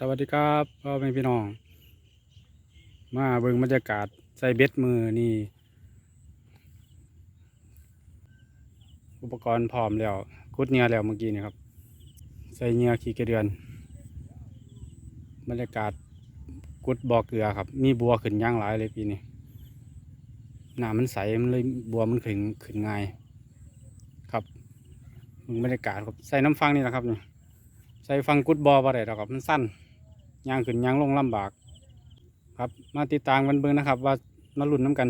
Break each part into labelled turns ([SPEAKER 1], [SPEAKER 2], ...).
[SPEAKER 1] สวัสดีครับพ่อแม่พี่น้อง มาเบิ่งบรรยากาศใส่เบ็ดมือนี่ อุปกรณ์พร้อมแล้วกุดเหงื่อแล้วเมื่อกี้นี่ครับ ใส่เหงื่อขี้กระเดือน บรรยากาศกุดบ่อเกลือครับ มีบัวขึ้นย่างหลายเลยปีนี้น้ำมันใสมันเลยบัวมันขึ้นขึ้นง่าย ครับบรรยากาศครับใส่น้ำฟังนี่แหละครับนี่ ใส่ฟังกุดบอบ่ได้ดอกครับมันสั้นยางขึ้นยางลงลำบาก ครับมาติดตามกันเบิ่งนะครับ ว่ามาลุ้นน้ำกัน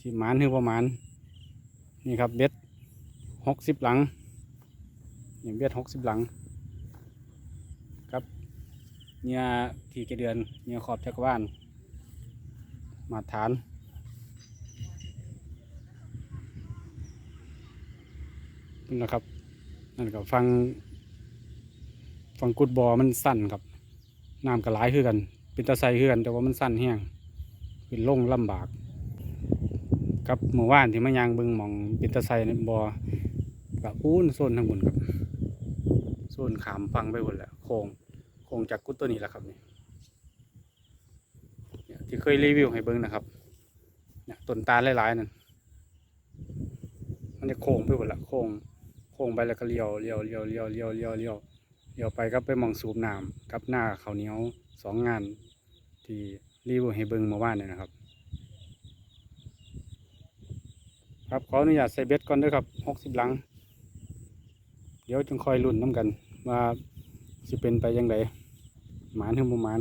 [SPEAKER 1] สิหมานหรือประมาณนี่ครับเบ็ดหกสิบหลังนี่เบ็ดหกสิบหลัง ครับเนื้อขี่กระเดือนเนื้อขอบจักรวาลมาฐานนี่นะครับนั่นก็ฟัง ฝั่งกุดบอมันสั้นครับน้ำก็หลายคือกัน เป็นตะไซคือกัน แต่ว่ามันสั้นแห้งเป็นล่งลำบากกับเมื่อวานที่มายางเบิงมองเป็นตะไซในบอกับอู้นโซนทางบนครับโซนขามฟังไปหมดแหละโค้งโค้งจากกุดตัวนี้แหละครับนี่เนี่ยที่เคยรีวิวให้เบิ้งนะครับเนี่ยต้นตาลหลายๆนั่นมันจะโค้งไปหมดละโค้งโค้งไปแล้วก็เลี้ยวเลี้ยวเลี้ยวเลี้ยวเลี้ยวเลี้ยวเลี้ยว เดี๋ยวไปก็ไปมองสูบน้ำกับหน้าเขาเหนียวสองงานที่รีวิวให้เบิ่งเมื่อวานเนี่ยนะครับ ครับขออนุญาตใส่เบ็ดก่อนด้วยครับหกสิบหลัง เดี๋ยวจึงคอยลุ้นน้ำกันว่าสิเป็นไปยังไงหมานหรือบ่หมาน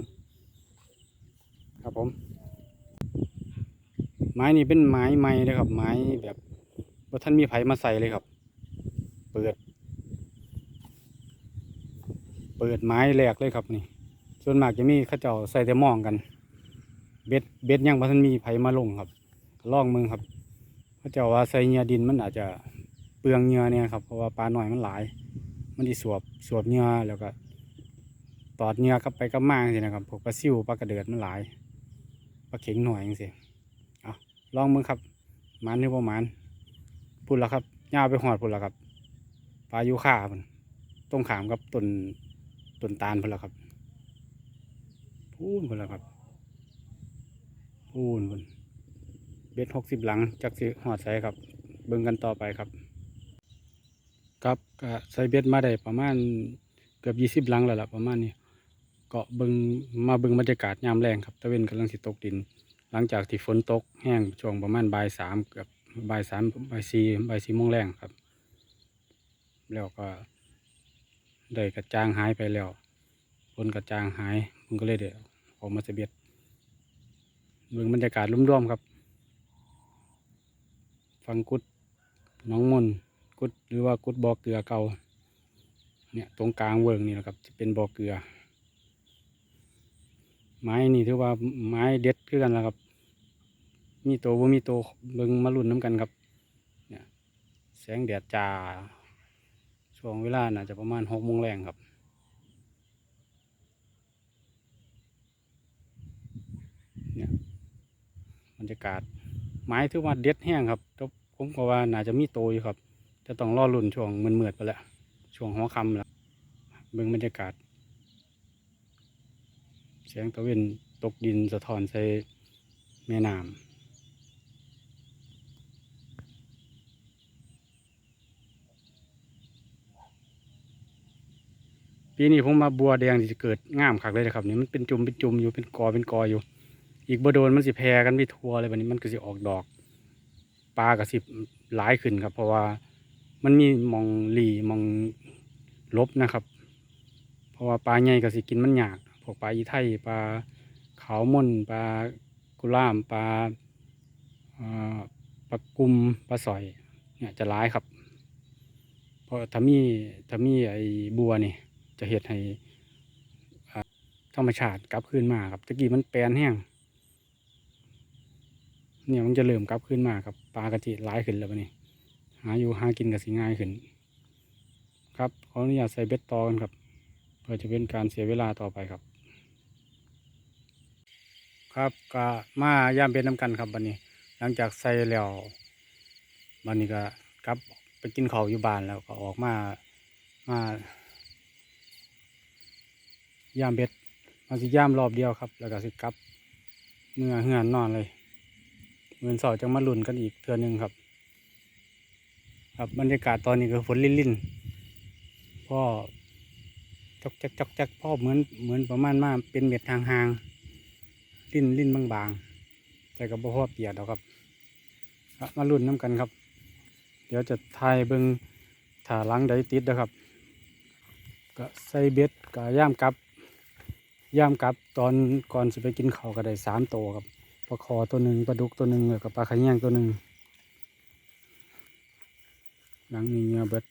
[SPEAKER 1] ครับผมไม้นี่เป็นไม้ใหม่เลยครับ ไม้แบบว่าท่านมีไผมาใส่เลยครับ เปิด เปิดไม้แหลกเลยครับนี่ ส่วนมากจะมีข้าเจ้าใส่แต่มองกัน เบ็ดเบ็ดยังพันมีไผมาลงครับล่องมึงครับข้าเจ้าว่าใส่เหงื่อดินมันอาจจะเปลืองเหงื่อเนี่ยครับเพราะว่าปลาหน่อยมันหลาย มันที่สวบสวบเหงื่อแล้วก็ตอดเหงื่อกลับไปกลับมาสินะครับพวกปลาซิวปลากระเดือดมันหลายปลาเข็งหน่อยจังสิเอาลองมึงครับมันหรือประมาณพุ่นละครับย่าวไปหอดพุ่นละครับปลายูค่าพุ่นตรงขามกับต้น ต้นตาลพนละครับพูนพนละครับพูนพุ่นเบ็ดหกสิบหลังจากสิหอดใส่ครับ เบิ่งกันต่อไปครับ ครับก็ใส่เบ็ดมาได้ประมาณเกือบยี่สิบหลังแล้วล่ะประมาณนี้เก็เบิ่งมาเบิ่งบรรยากาศยามแรงครับตะเวนกำลังสิตกดิน หลังจากที่ฝนตกแห้งช่วงประมาณบ่ายสามเกับบ่ายสามบ่ายสี่บ่ายสี่โมงแรงครับ แล้วก็ ได้กระจางหายไปแล้วฝนกระจางหายผมก็เลยเดี๋ยวออกมาเสเบียดเบิ่งบรรยากาศร่วมๆครับ ฟังกุดน้องมนกุดหรือว่ากุดบ่อเกลือเก่าเนี่ยตรงกลางเวิงนี่แหละครับจะเป็นบ่อเกลือ ไม้นี่ถือว่าไม้เด็ดคือกันแล้วครับ มีโตว่ามีโตเบิ่งมาลุ่นน้ำกันครับ เนี่ยแสงแดดจ้า ช่วงเวลาน่าจะประมาณหกโมงแรงครับ เนี่ยบรรยากาศไม้ถือว่าเด็ดแห้งครับแต่ผมก็ว่าน่าจะมีโตอยู่ครับ จะต้องรอลุ่นช่วงมืดๆไปแล้วช่วงหัวค่ำแล้วเบิ่งบรรยากาศแสงตะเวนตกดินสะท้อนใส่แม่น้ำ ปีนี้ผมมาบัวแดงที่จะเกิดงามคักเลยนะครับนี่มันเป็นจุ่มเป็นจุ่มอยู่เป็นกอเป็นกออยู่ อีกบ่โดนมันสิแพร่กันไปทั่วเลยวันนี้มันก็สิออกดอกปลาก็สิหลายขึ้นครับ เพราะว่ามันมีมองหลีมองลบนะครับ เพราะว่าปลาใหญ่ก็สิกินมันยากพวกปลาอีไทยปลาขาวม่นปลากุล่ามปลาปลากุมปลาสอยเนี่ยจะร้ายครับ เพราะถ้ามีถ้ามีไอ้บัวนี่ จะเห็ดให้ธรรมชาติกลับคืนมาครับตะกี้มันแปลนแห้งเนี่ยมันจะเริ่มกลับคืนมาครับปลากระจิร้ายขึ้นแล้วบัดนี้หาอยู่หากินกับสิง่ายขึ้น ครับขออนุญาตใส่เบ็ดต่อกันครับ เพื่อจะเป็นการเสียเวลาต่อไปครับ ครับก็มาย่ามเป็นน้ำกันครับบันนี้ หลังจากใส่แล้วบันนี้ก็กลับไปกินข้าวอยู่บ้านแล้วก็ออกมามา ย่ามเบ็ดมันสิย่ามรอบเดียวครับ แล้วก็สิกลับเมื่อเฮือนนอนเลยเงินสอจังมาลุ่นกันอีกเทือหนึงครับ ครับบรรยากาศตอนนี้ก็ฝนลิ่นๆพ่อจอกจ๊กจอกแจ๊กพ่อเหมือนเหมือนประมาณมาเป็นเม็ดทางหางลิ่นลิ่นบางๆแต่ก็บ่พอเปียกดอกครับครับมาลุ่นน้ำกันครับ เดี๋ยวจะทายเบิงถ่าล้างใดติดนะครับ ก็ใส่เบ็ดก็ย่ามกลับ ย่ามกลับตอนก่อนจะไปกินข้าก็ได้สามตัวครับปลาคอตัวหนึ่งปลาดุกตัวหนึ่งแล้วก็ปลาขะแยงตัวหนึ่งหลังนี้เงือเบิด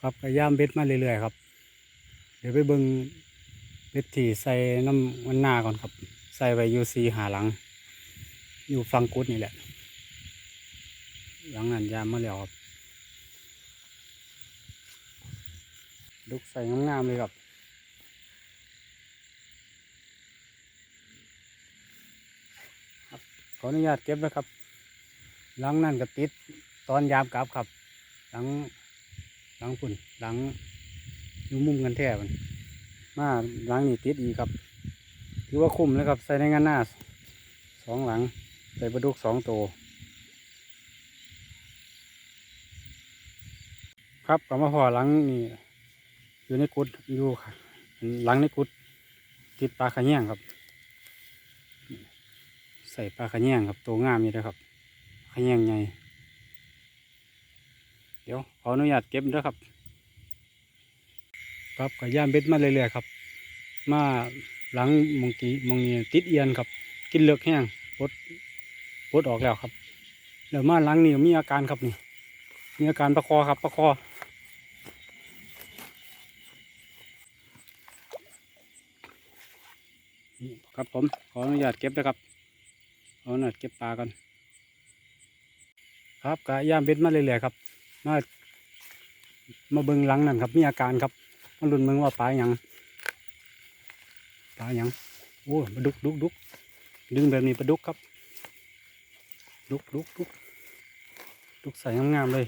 [SPEAKER 1] ครับก็ย่ามเบ็ดมาเรื่อยๆครับ เดี๋ยวไปเบิ่งเบ็ดที่ใส่น้ำมันหน้าก่อนครับ ใส่ไว้ยูซีหาหลัง อยู่ฟังกุดนี่แหละ หลังนั้นยามมาแล้วครับลุกใส่งามๆเลยครับขออนุญาตเก็บนะครับ หลังนั่นก็ติดตอนยามกลับครับ หลังหลังพุ่นหลังอยู่มุมกันแท้มันมาหลังนี่ติดอีกครับ ถือว่าคุ้มเลยครับ ใส่ในงานหน้าสองหลัง ใส่ปลาดุกสองตัวครับก็มาพอหลังนี่อยู่ในกุดอยู่หลังในกุดติดปลาขะแยงครับ ใส่ปลาขะแยงครับตัวงามนี่นะครับขะแยงใหญ่เดี๋ยวขออนุญาตเก็บด้วยครับ ครับก็ย่ามเบ็ดมาเรื่อยๆครับ มาหลังมงกีมงนี้ติดเอียนครับ กินเลือกแห้งปด ปลดออกแล้วครับแล้วมาหลังนี่มีอาการครับนี่มีอาการประคอครับประคอครับผมขออนุญาตเก็บนะครับขออนุญาตเก็บปลากันครับกะย่ามเบ็ดมาเรื่อยๆครับมามาเบิ่งหลังนั่นครับ มีอาการครับมาลุ้นเบิ่งว่าปลาหยังปลาหยังโอ้ปลาดุกดุกดุกดึงแบบนี้ปลาดุกครับ ดุกดุกดุกดุกใส่งามๆเลย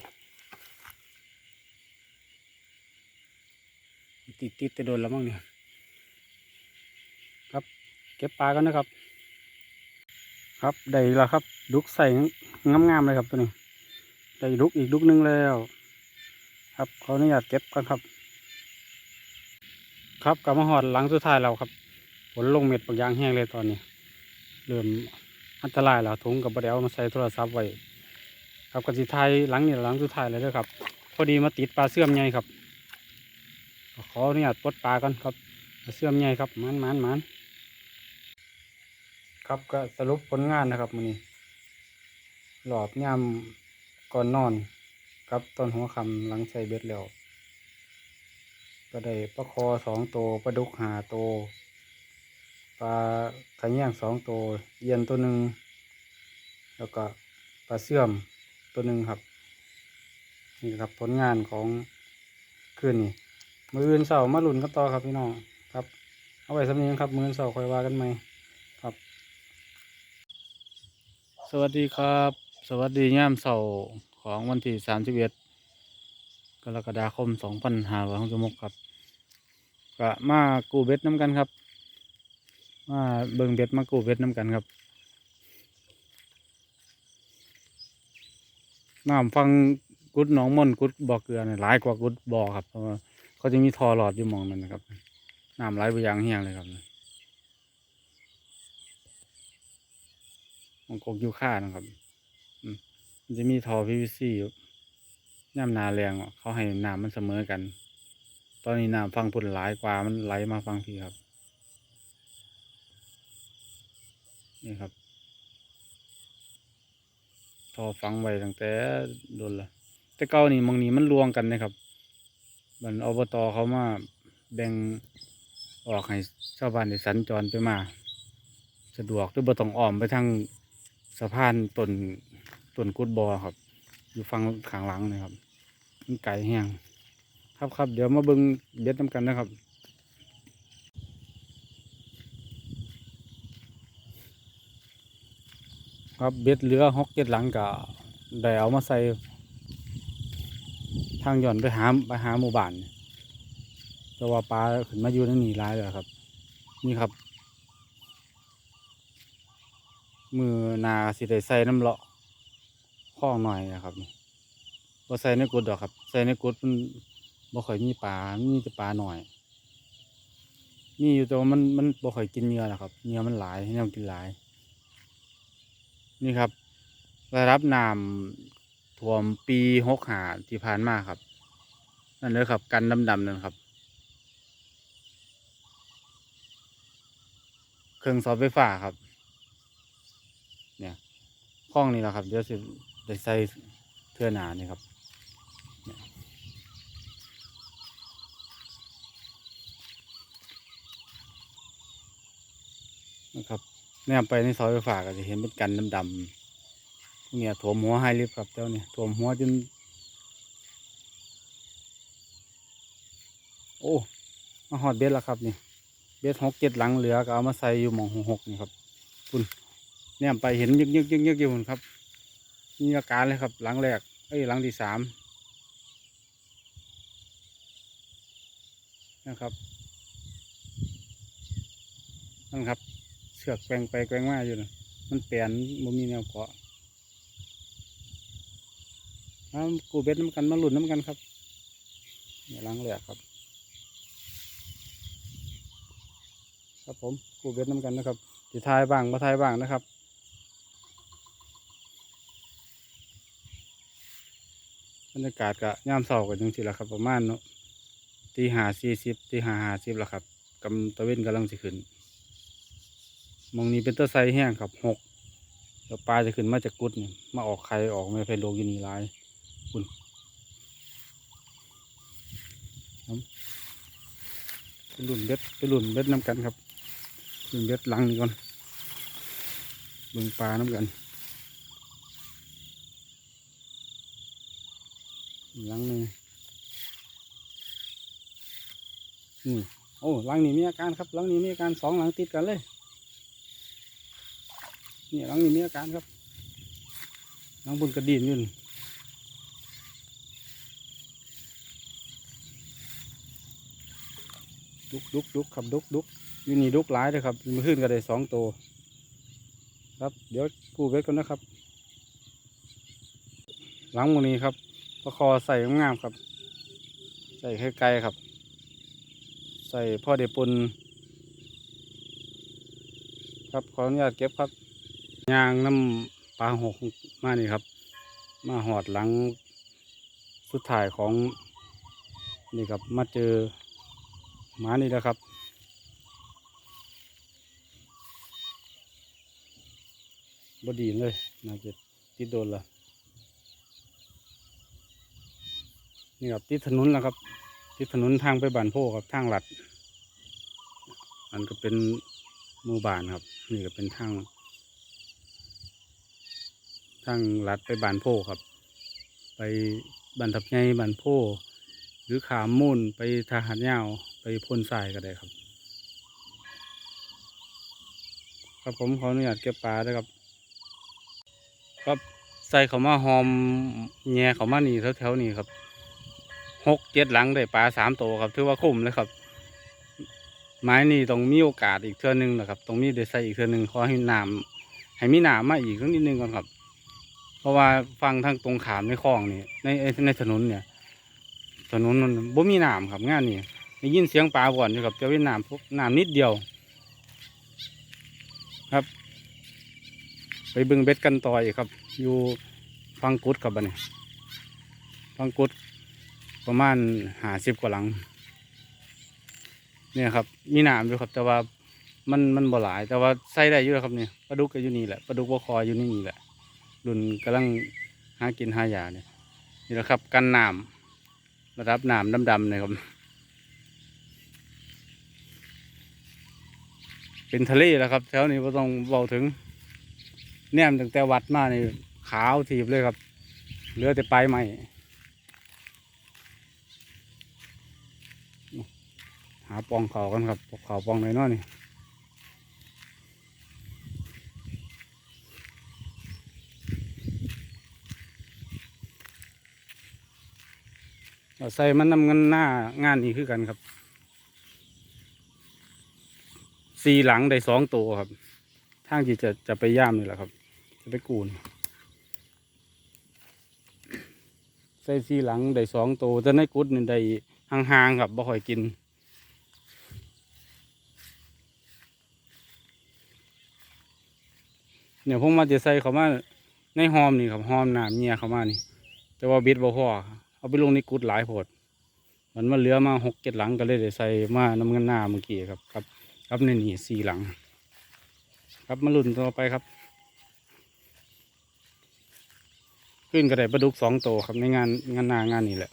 [SPEAKER 1] ติดติดจะโดนแล้วมั้งเนี่ยครับ เก็บปลากันนะครับ ครับได้แล้วครับดุกใส่งามๆเลยครับตัวนี้ได้ดุกอีกดุกหนึงแล้ว ครับขออนุญาตเก็บกันครับ ครับกลับมาหอดหลังสุดท้ายแล้วครับฝนลงเม็ดบางอย่างแห้งเลยตอนนี้เริ่ม อันตรายแล้วถุงกับบะเดวมาใส่โทรศัพท์ไว้ครับกสิไทยหลังนี่หลังสุดท้ายเลยด้อครับ พอดีมาติดปลาเสื่อมใหญ่ครับขออนุญาตปลดปลากันครับปลาเสื่อมใหญ่ครับมันมันมันครับก็สรุปผลงานนะครับมื้อนี้หลอบย่ำก่อนนอนครับตอนหัวคำหลังใส่เบ็ดแล้วก็ได้ปลาคอสองตัวปลาดุกหาตัว ปลาขะแยงสองตัวเอียนตัวหนึ่งแล้วก็ปลาเสื่อมตัวหนึ่งครับ นี่ครับผลงานของคืนนี้มืออื่นเสาร์มาหลุนกันต่อครับพี่น้องครับ เอาไว้สำเนียงครับ มืออื่นเสาร์คอยว่ากันไหมครับ สวัสดีครับ สวัสดีย่ามเสาร์ของวันที่สามสิบเอ็ดกรกฎาคมสองพันห้าร้อยหกสิบหกครับ ก็มากูเบ็ดน้ำกันครับ มาเบิ่งเบ็ดมากูเบ็ดน้ำกันครับน้ำฟังกุดหนองม่อนกุดบ่อเกลือเนี่ยหลายกว่ากุดบ่อครับเพราะว่าเขาจะมีทอหลอดอยู่มองนั่นนะครับน้ำไหลไปยางเฮียงเลยครับมันกกอยู่านะครับมันจะมีทอ PVC อยู่ย่ำนาแรงเขาให้น้ำมันเสมอกัน ตอนนี้น้ำฟังพุ่นหลายกว่ามันไหลมาฟังพี่ครับ นี่ครับทอฟังไว้ตั้งแต่โดนละแต่เก่านี่มองนี้มันรวงกันนะครับบันอบตเขามาแบ่งออกให้ชาวบ้านได้สัญจรไปมา สะดวกหรือบ่ต้องอ้อมไปทางสะพานต้นต้นกุดบอครับ อยู่ฝั่งข้างหลังนะครับมันไกลแห้งครับครับเดี๋ยวมาเบิ่งเบ็ดน้ำกันนะครับ ครับเบ็ดเรือฮอกเก็ตหลังก็ได้เอามาใส่ทางหย่อนไปหาไปหาหมู่บ้านแต่ว่าปลาขึ้นมาอยู่ในนี่ร้ายแล้วครับ นี่ครับ มือนาสิได้ใส่น้ำเลาะข้องหน่อยนะครับนี่บ่ใส่ในกุดดอกครับ ใส่ในกุดมันบ่ค่อยมีปลามีแต่ปลาหน่อยมีอยู่แต่ว่ามันมันบ่ค่อยกินเหยื่อนะครับเหยื่อมันหลายแนวกินหลาย นี่ครับ ระดับน้ำท่วมปีหกหาที่ผ่านมาครับ นั่นเลยครับ กันดำๆนั่นครับ เครื่องเสาไฟฟ้าครับ เนี่ยข้องนี่แหละครับเดี๋ยวสิได้ใส่เทือหนานี่ครับนะครับ แนมไปในเสาไฟฟ้ากจะเห็นเป็นกันดำๆพวกเนี่ยถ่วมหัวไฮลิฟครับเจ้าเนี่ยถ่วมหัวจน โอ้มาหอดเบ็ดแล้วครับนี่ เบ็ดหกเจ็ดหลังเหลือก็เอามาใส่อยู่หมองหกหกนี่ครับคุณเนี่ยไปเห็นยึกยึกยึกยึกอยู่คุณครับมีอาการเลยครับ หลังแรกเอ้ยหลังที่สามนะครับนั่นครับ เสือกแกว่งไปแกว่งมาอยู่นะมันเปลี่ยนมันมีแนวเกาะเอากูเบ็ดน้ำกันมาหลุดน้ำกันครับเนี่ยหลังแรกครับ ครับผมกูเบ็ดน้ำกันนะครับสิทายบ้างมาทายบ้างนะครับบรรยากาศก็ย่ามเสากันจังสิละครับ ประมาณเนาะตีหาสี่สิบตีหาหาสิบละครับกำตะเว้นกำลังสิขึ้น มองนี้เป็นต้นไทรแห้งครับหกเดี๋ยวปลาจะขึ้นมาจากกุดนี่มาออกไข่ออกไม่เป็นโลกินีหลายคุณไปลุ่นเบ็ดไปหลุ่นเบ็ดน้ำกันครับหลุ่นเบ็ดหลังนี่ก่อนเบิ่งปลาน้ำกันหลังนี่นี่โอ้หลังนี้มีอาการครับหลังนี้มีอาการสองหลังติดกันเลย นี่หลังนี้มีอาการครับหลังบนกระดิ่งยู่นี่ดุกดุกดุกครับดุกดุกอยู่นี่ดุกหลายเลยครับมันขึ้นก็ได้สองตัวครับเดี๋ยวกูเวทกันนะครับ หลังหมนี้ครับประคอใส่งามครับ ใส่ไกลๆครับ ใส่พ่อเดปุนครับขออนุญาตเก็บครับ ยางน้ำปลาหกมานี่ครับ มาหอดหลังสุดท้ายของนี่ครับมาเจอหมานี่แล้วครับ บดีเลยน่าจะติดโดนละนี่ครับติดถนนแล้วครับติดถนนทางไปบ้านโพครับทางหลัดอันก็เป็นหมู่บ้านครับ นี่ก็เป็นทาง ทางลัดไปบานโพครับ ไปบ้านทับไงบ้านโพหรือขามมุ่นไปทหารยาวไปพ่นทรายก็ได้ครับ ครับผมขออนุญาตเก็บปลาด้วยครับ ครับใส่เขามาหอมแง่เขามานี่แถวๆนี้ครับหกเจ็ดหลังได้ปลาสามตัวครับถือว่าคุ้มเลยครับ ไม้นี่ต้องมีโอกาสอีกเทื่อนึงนะครับต้องมีเดใส่อีกเทื่อนึงขอให้น้ำให้มีน้ำมาอีกสักนิดนึงก่อนครับ เพราะว่าฟังทางตรงขามในคลองนี่ในในถนนเนี่ย ถนนมันบ่มีน้ำครับงานนี่ได้ยินเสียงปลาบ่อนอยู่ครับเจะเป็นน้ำปุ๊บน้ำนิดเดียว ครับ ไปบึงเบ็ดกันต่ออีกครับ อยู่ฟังกุดครับบัดนี้ฟังกุดประมาณหาสิบกว่าหลัง เนี่ยครับ มีหนามอยู่ครับ แต่ว่ามันมันบ่หลาย แต่ว่าใส่ได้อยู่ครับเนี่ยปลาดุกก็อยู่นี่แหละปลาดุกบ่คออยู่นี่นี่แหละ รุ่นกำลังหากินหายาเนี่ยนี่แหละครับกันน้ำระดับน้ำดำๆเนี่ยครับ เป็นทะเลแล้วครับ แถวนี้ไ่ต้องเบาถึง แนมตั้งแต่วัดมานี่ขาวถีบเลยครับ เหลือแต่ปลายไม้หาปองเขากันครับเขาปองไหนอยเนนี่ เอา ใส่มันนำเงินหน้างานนี้คือกันครับสี่หลังได้สองตัวครับทางที่จะจะไปย่ามนี่แหละครับ จะไปกูนใส่สี่หลังได้สองตัวแต่ในกุดนี่ได้ห่างๆครับบ่ค่อยกินเนี่ยผมมาจะใส่เขามาในหอมนี่ครับหอมน้ำเงียเขามานี่ แต่ว่าบิดบ่พอ เอาไปลงในกุดหลายโพดมันมาเหลือมาหกเจ็ดหลังก็เลยได้ใส่มาน้ำเงินหน้าเมื่อกี้ครับครับ ครับในนี่สี่หลัง ครับมาลุ่นต่อไปครับ ขึ้นกระไดปลาดุกสองโตวครับในงานงานหน้างานนี้แหละ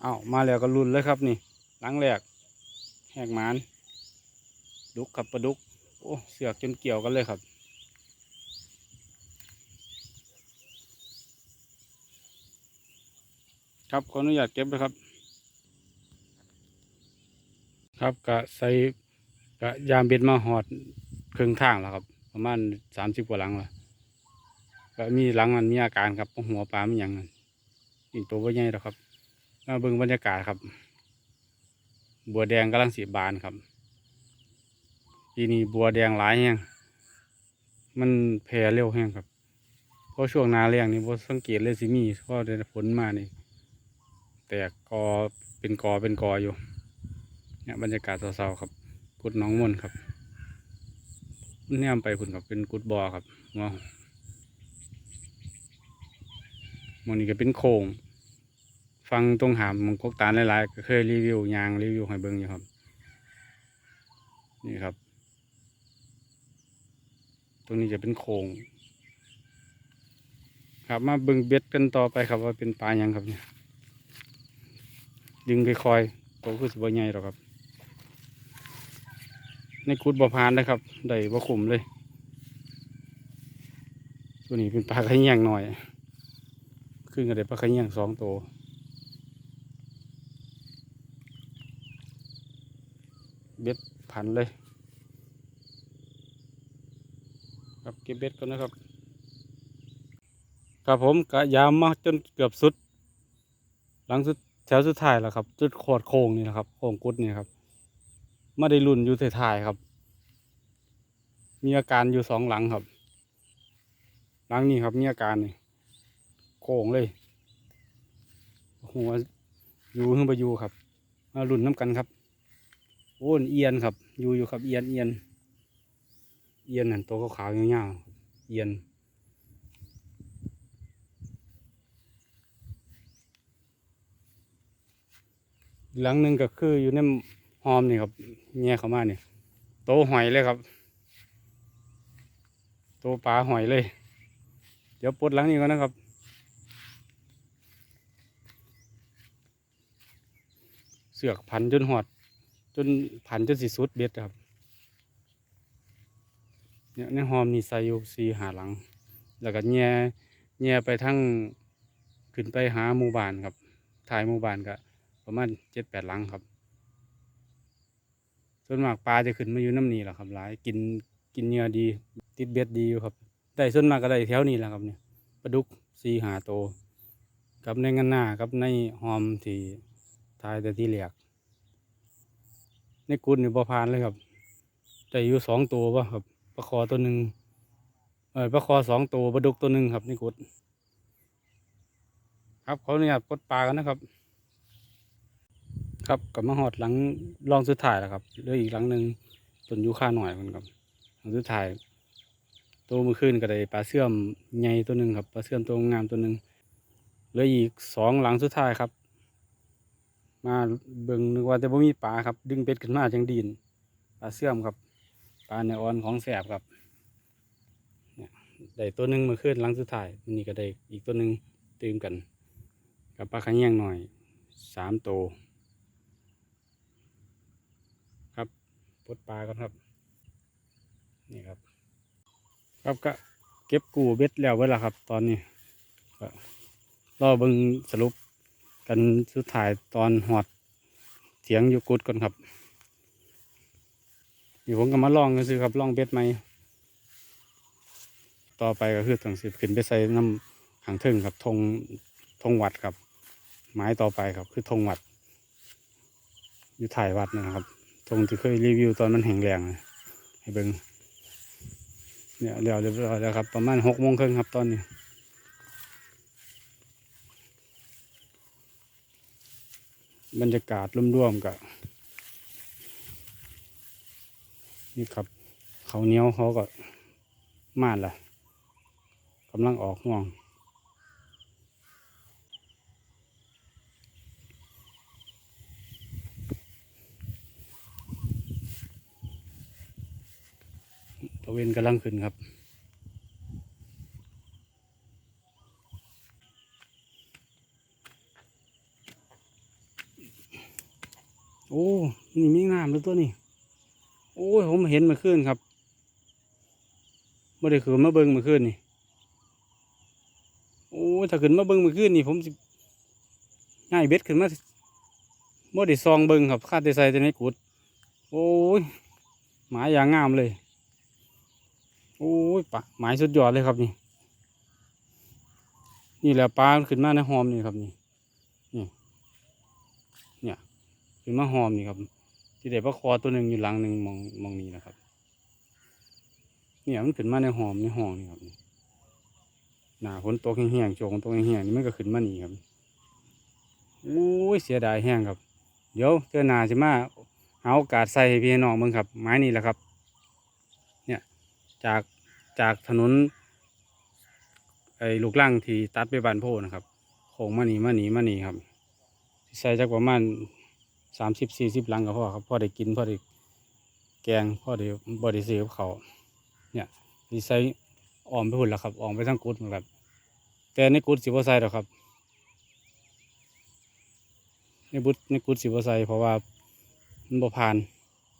[SPEAKER 1] เอามาแล้วก็ลุ่นเลยครับนี่ หลังแรกแหกมาน ดุกครับปลาดุก โอ้เสือกจนเกี่ยวกันเลยครับ ครับขออนุญาตเก็บนะครับ ครับกะใส่กะยามเบ็ดมาหอดครึ่งทางแล้วครับ ประมาณสามสิบกว่าหลังล้วก็มีหลังมันมีอาการครับหัวปลาไม่ยังนั่นอีกตัวว่าใหญ่แล้วครับมาเบิ่งบรรยากาศครับ บัวแดงกำลังสีบานครับปีนี้บัวแดงหลายแห้งมันแผ่เร็วแห้งครับเพราะช่วงนาแรงนี่บ่สังเกตเลยสิมีเพราะได้ฝนมานี่ ตกกอเป็นกอเป็นกออยู่ เนี่ยบรรยากาศเศร้าๆครับ กุดน้องมนครับเนี่ยไปคุณครับเป็นกุดบอครับว้าวมันนี้ก็เป็นโคงฟังตรงหามมังกกตาลหลายๆก็เคยรีวิวยางรีวิวให้เบิ่งอยู่ครับ นี่ครับ ตรงนี้จะเป็นโคงครับมาเบิ่งเบ็ดกันต่อไปครับว่าเป็นปลาหยังครับเนี่ย ดึงค่อยๆตัวคือสิบใหญ่หรอกครับ ในกุดบ่พานนะครับได้บ่ขุมเลย ตัวนี้เป็นปลาขะแยงหน่อย ขึ้นกันได้ปลาขะแยงสองตัวเบ็ดพันเลย ครับเก็บเบ็ดก่อนนะครับ ครับผมกะยามมาจนเกือบสุด หลังสุด แถวสุดท้ายแล้วครับ จุดโคดโค้งนี่นะครับโค้งกุดนี่ครับไม่ได้รุ่นอยู่ท้ายครับ มีอาการอยู่สองหลังครับ หลังนี้ครับมีอาการนี่โค้งเลยหัวอยู่ขึ้นไปอยู่ครับมารุ่นน้ำกันครับโอ้นเอียนครับ อยู่อยู่ครับเอียนเอียนเอียนนั่นตัวขาวๆยาวๆเอียน หลังหนึ่งก็คืออยู่ในหอมนี่ครับแง่เข้ามาเนี่ยโตหอยเลยครับ โตปลาหอยเลย เดี๋ยวปลดหลังนี้ก่อนนะครับ เสือกพันจนหอด จนพันจนสิสุดเบ็ดครับเนี่ยในหอมนี่ใส่อยู่สีหาหลัง แล้วก็แง่แง่ไปทั้งขึ้นไปหาหมู่บ้านครับถ่ายหมู่บ้านก็ ประมาณเจ็ดแปดหลังครับ ส่วนมากปลาจะขึ้นมาอยู่น้ำนี่แหละครับ หลายกินกินเนื้อดี ติดเบ็ดดีอยู่ครับได้ส่วนมากก็ได้แถวนี้แหละครับเนี่ยปลาดุกสีหาโตกับในงานหน้ากับในหอมที่ทายแต่ที่เหลียกในกุดนี่บ่พานเลยครับได้อยู่สองตัววะครับปลาคอตัวหนึ่งเออปลาคอสองตัวปลาดุกตัวหนึ่งครับในกุดครับขออนุญาตปลดปลากันนะครับ ครับกลับมาหอดหลังรองสุดท้ายแล้วครับเหลืออีกหลังหนึ่งต้นยูคาหน่อยมันครับหลังสุดท้ายตัวมือขึ้นก็ได้ปลาเสื่อมใหญ่ตัวหนึ่งครับปลาเสื่อมตัวงามตัวหนึ่งเหลืออีกสองหลังสุดท้ายครับ มาเบิ่งนึกว่าแต่บ่มีปลาครับ ดึงเป็ดขึ้นมาจังดีนปลาเสื่อมครับปลาเนื้ออ่อนของแสบครับเนี่ยได้ตัวหนึ่งมือขึ้นหลังสุดท้ายมันนี่ก็ได้อีกตัวหนึ่งตื่มกัน กับปลาขะแยงหน่อยสามตัว ปลดปลากันครับ นี่ครับ ครับก็เก็บกูเบ็ดแล้วไว้ละครับ ตอนนี้ก็รอเบิ่งสรุปกันสุดท้ายตอนหอดเสียงอยู่กุดก่อนครับเดี๋ยวผมก็มาลองกันสิครับลองเบ็ดไหมต่อไปก็คือต้องสิขึ้นไปใส่น้ำหางเทึงครับธงธงวัดครับ ไม้ต่อไปครับ คือธงวัด อยู่ถ่ายวัดนะครับ ธงที่เคยรีวิวตอนมันแห้งแรงให้เบิงเนี่ยเรียวเรียบร้อยแล้วครับ ประมาณหกโมงครึ่งครับตอนนี้บรรยากาศร่วมๆกับนี่ครับ เขาเนี้ยวเขาก็มาดละกำลังออกห่วง ตะเวนกำลังขึ้นครับโอ้นี่มีงามเลยตัวนี้ โอ้ย ผมเห็นมื่อคืนครับไม่ได้ขึ้นมาเบิ้งมื่อคืนนี่ โอ้ถ้าขึ้นมาเบิ้งมื่อคืนนี่ ผมสิง่ายเบ็ดขึ้นมาบ่ได้ซองเบิ้งครับคาดใส่แต่ในกุด โอ้ย หมายอย่างงามเลย อ้ยปะหมายสุดยอดเลยครับนี่ นี่แหละปลาขึ้นมาในหอมนี่ครับนี่ นี่เนี่ยขึ้นมาหอมนี่ครับ ที่ได้ปลาคอตัวหนึ่งอยู่หลังหนึ่งมองมองนี้นะครับ เนี่ยมันขึ้นมาในหอมในห้องนี่ครับนี่หนาฝนตกแห้งๆโจงตกแห้งๆนี่มันก็ขึ้นมานี่ครับโอ้ยเสียดายแห้งครับ เดี๋ยวเจอหนาสิมาหาโอกาสใส่ให้พี่น้องมึงครับ ไม้นี่แหละครับ เนี่ยจาก จากถนนไอ้ลูกล่างที่ตัดไปบานโพนะครับโค้งมานีมานีมานีครับใส่จักประมาณสามสิบสี่สิบลังก็พอครับพอได้กินพอได้แกงพอได้บไดิซื้อกับเขาเนี่ยดีใส่ออมไปหุ่นแล้วครับออมไปทั้งกุดครับ แต่ในกุดสิบใส่หรอกครับในบุดในกุดสิบใส่เพราะว่ามันบ่ผ่าน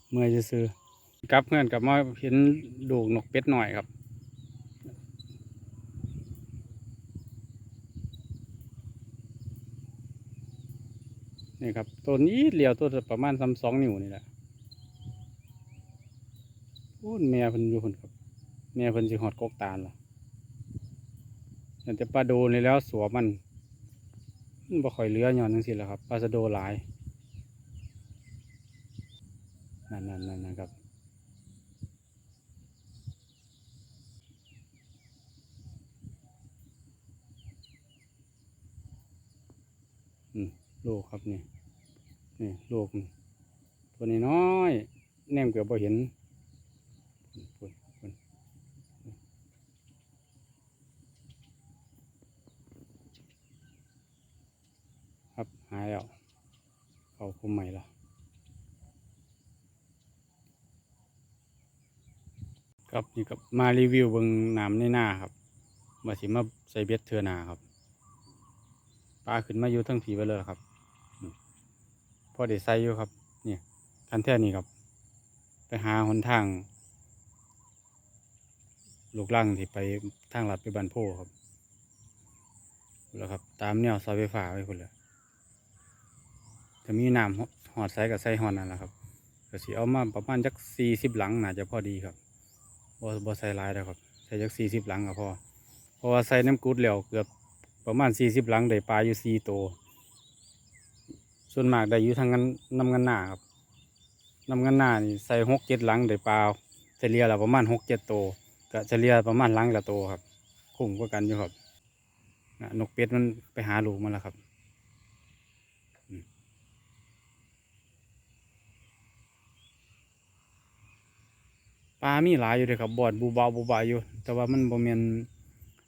[SPEAKER 1] เมื่อยจะซื้อกลับเพื่อนกลับมาเห็นดูกนกเป็ดหน่อยครับ นี่ครับตัวนี้เหลียวตัวประมาณซ้ำสองนิ้วนี่แหละพูดแม่พันอยู่คนครับแม่พันสิหอดกกตาลล่ะนั่นแต่ปลาโดนี่แล้วสัวมันมันบ่ค่อยเหลือหย่อนจังซี่แหละครับปลาสะโดหลายนั่นนั่นนั่นนะครับอืมลูกครับ นี่นี่ลูกตัวนี้น้อย แนมเกือบบ่เห็นครับหายแล้วเขาคุมใหม่ล้วครับนี่กับมารีวิวเบิงน้ำในหน้าครับมาสิมาใส่เบ็ดเทือนาครับปลาขึ้นมาอยู่ทั้งผีไปเลยครับ พอได้ใส่อยู่ครับเนี่ยคันแท่นี้ครับ ไปหาหนทาง ลูกล่างที่ไปทางลัดไปบันโพครับแล้วครับ ตามแนวเสาไฟฟ้าไว้คนเลยจะมีน้ำหอดใส่กับใส่หอดนั่นแหละครับก็สิเอามาประมาณจักสี่สิบหลังน่าจะพอดีครับบ่บ่ใส่ลายแล้วครับใส่จักสี่สิบหลังก็พอเพราะว่าใส่น้ำกุดแล้วเกือบประมาณสี่สิบหลังได้ปลาอยู่สี่ตัว ส่วนมากได้อยู่ทางกันนำกันหน้าครับนำกันหน้านี่ใส่หกเจ็ดหลังได้ปล่าเฉลี่ยละประมาณหกเจ็ดตัวก็เฉลี่ยประมาณหลังละตัวครับ คุ้มกว่ากันอยู่ครับน่ะนกเป็ดมันไปหาลูกมันแล้วครับปลามีหลายอยู่เลยครับบอดบูบาบูบาอยู่ แต่ว่ามันบ่ม่น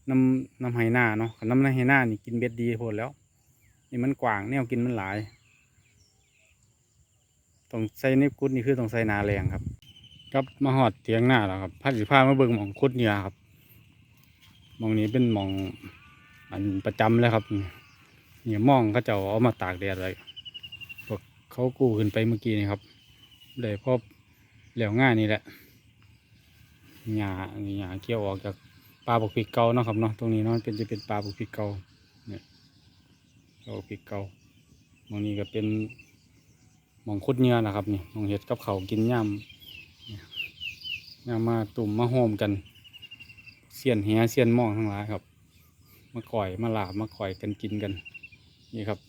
[SPEAKER 1] น้ำน้ำไหหน้าเนาะนน้ำไหหน้านี่กินเบ็ดดีโพดแล้ว นี่มันกว้างแนวกินมันหลาย ต้องใส่ในกุดนี่คือต้องใส่นาแรงครับกับมาหอดเตียงหน้าแล้วครับพัดสิพามาเบิ่งหมองคุดเนี่ยครับมองนี้เป็นมองอันประจำเลยครับเนี่ยมองเขาจะเอามาตากแดดไว้พวกเขากู้ขึ้นไปเมื่อกี้นี่ครับเลยพบเหลวง่ายนี่แหละหญ้าหญ้าเกี่ยวออกจากปลาบุกพริกเกาเนาะครับเนาะตรงนี้เนาะเป็นจะเป็นปลาบุกพริกเกาเนี่ยปลาบุกพิกเกามองนี้ก็เป็น มองคุดเนื้อนะครับนี่มองเห็ดกับเขากินย่ำย่ำมาตุ่มมาโฮมกันเสียนเหียเสียนมองทั้งหลายครับ มาก่อยมาลาบมาก่อยกันกินกัน นี่ครับ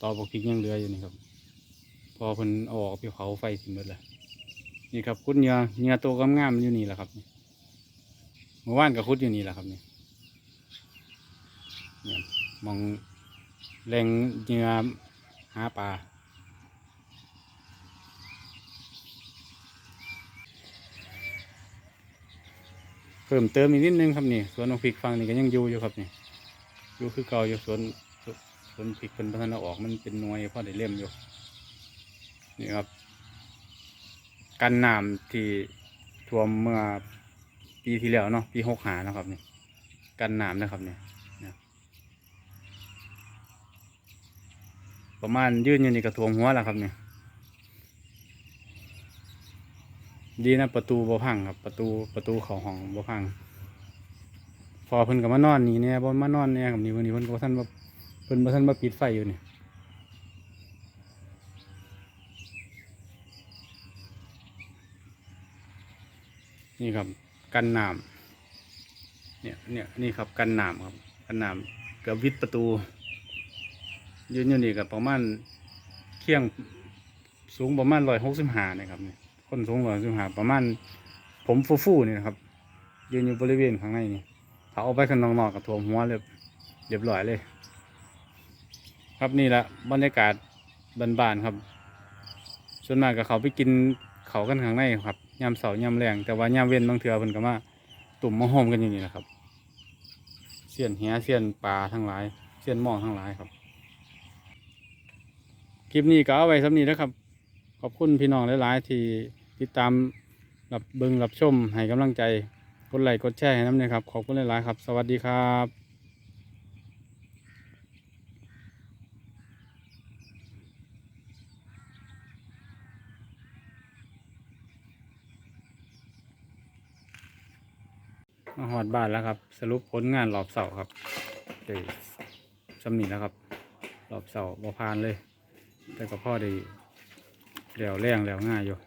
[SPEAKER 1] ตอบอกพริกยังเหลืออยู่นี่ครับ พอเพิ่นออกไปเผาไฟสิหมดแล้วนี่ครับคุดเนื้อเนื้อตัวงามอยู่นี่แหละครับเมื่อวานกับคุดอยู่นี่แหละครับนี่เนี่ยมองแรงเนื้อหาปลา เพิ่มเติมอีกนิดนึงครับนี่สวนของพริกฟังนี่ก็ยังอยู่อยู่ครับนี่อยู่คือเก่าอยู่สวนสวนพริกเป็นพัฒนาออกมันเป็นหน่วยพอได้เล่มอยู่นี่ครับกันน้ำที่ท่วมเมื่อปีที่แล้วเนาะปีหกหานะครับนี่กันน้ำนะครับนี่ประมาณยืนอยู่นี่ก็ท่วมหัวแล้วครับนี่ ดีนะประตูบ่พังครับ ประตูประตูเขาห้องบ่พัง พอเพิ่นก็มานอนนี่เนี่ยบ่มานอนเนี่ยกับนี่วันนี้เพิ่นก็บ่ทันว่เพิ่นบ่ทันมาปิดไฟอยู่นี่นี่ครับ กันน้ำเนี่ยเนี่ยนี่ครับกันน้ำครับกันน้ำกือบวิดประตู ยืนอยู่นี่กับประมาณเคียงสูงประมาณร้อยหกสิบห้านะครับเนี่ย คนสูงกว่าสูงหาประมาณ ผมฟูๆนี่นะครับ ยืนอยู่บริเวณข้างในนี่ถ้าเอาไปข้างนอกๆกับท่วมหัวเลยเรียบร้อยเลย ครับนี่แหละบรรยากาศบานๆครับ ส่วนมากกับเขาไปกินเขากันข้างในครับยามเสาร์ยามแรงแต่ว่ายามเว้นบางเถื่อเพิ่นก็มาตุ่มมาโฮมกันอย่างนี้นะครับเสียนเหียเสียนปลาทั้งหลายเสียนหมองทั้งหลายครับคลิปนี้ก็เอาไว้สำนีนะครับ ขอบคุณพี่น้องหลาย ๆ ที่ ติดตามรับเบิงรับชมให้กำลังใจกดไลค์กดแชร์ให้น้ำนะครับ ขอบคุณหลายๆครับ สวัสดีครับมาหอดบ้านแล้วครับ สรุปผลงานรอบเสาครับเดี๋ยวสำนีแล้วครับรอบเสาบ่ผ่านเลย แต่ก็พ่อได้แล้วแรงแล้วง่ายอยู่